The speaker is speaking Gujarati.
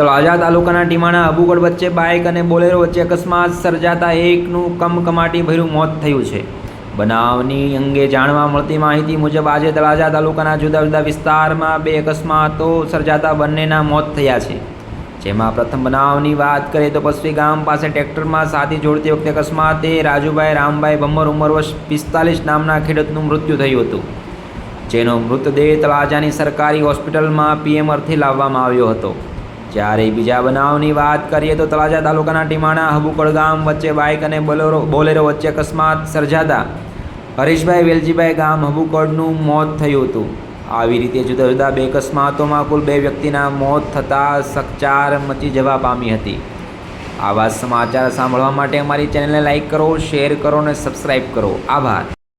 તળાજા તાલુકાના ટીમાણા અબુગઢ વચ્ચે બાઇક અને બોલેરો વચ્ચે અકસ્માત સર્જાતા એકનું કમકમાટી ભર્યું મોત થયું છે. બનાવની અંગે જાણવા મળતી માહિતી મુજબ આજે તળાજા તાલુકાના જુદા જુદા વિસ્તારમાં બે અકસ્માતો સર્જાતા બંનેના મોત થયા છે. જેમાં પ્રથમ બનાવની વાત કરીએ તો પશ્વી ગામ પાસે ટ્રેક્ટરમાં સાથી જોડતી વખતે અકસ્માતે રાજુભાઈ, રામભાઈ ભમર ઉંમર વર્ષ પિસ્તાલીસ નામના ખેડૂતનું મૃત્યુ થયું હતું. જેનો મૃતદેહ તળાજાની સરકારી હોસ્પિટલમાં પીએમ અર્થે લાવવામાં આવ્યો હતો. જ્યારે બીજા બનાવની વાત કરીએ તો તળાજા તાલુકાના ટીમાણા હબુકળ ગામ વચ્ચે બાઇક અને બોલેરો બોલેરો વચ્ચે અકસ્માત સર્જાતા. હરીશભાઈ વેલજીભાઈ ગામ હબુકળનું મોત થયું હતું. આવી રીતે જુદા જુદા બે અકસ્માતોમાં કુલ બે વ્યક્તિના મોત થતાં સકચાર મચી જવા પામી હતી. આવા સમાચાર સાંભળવા માટે અમારી ચેનલને લાઇક કરો, શેર કરો અને સબસ્ક્રાઈબ કરો. આભાર.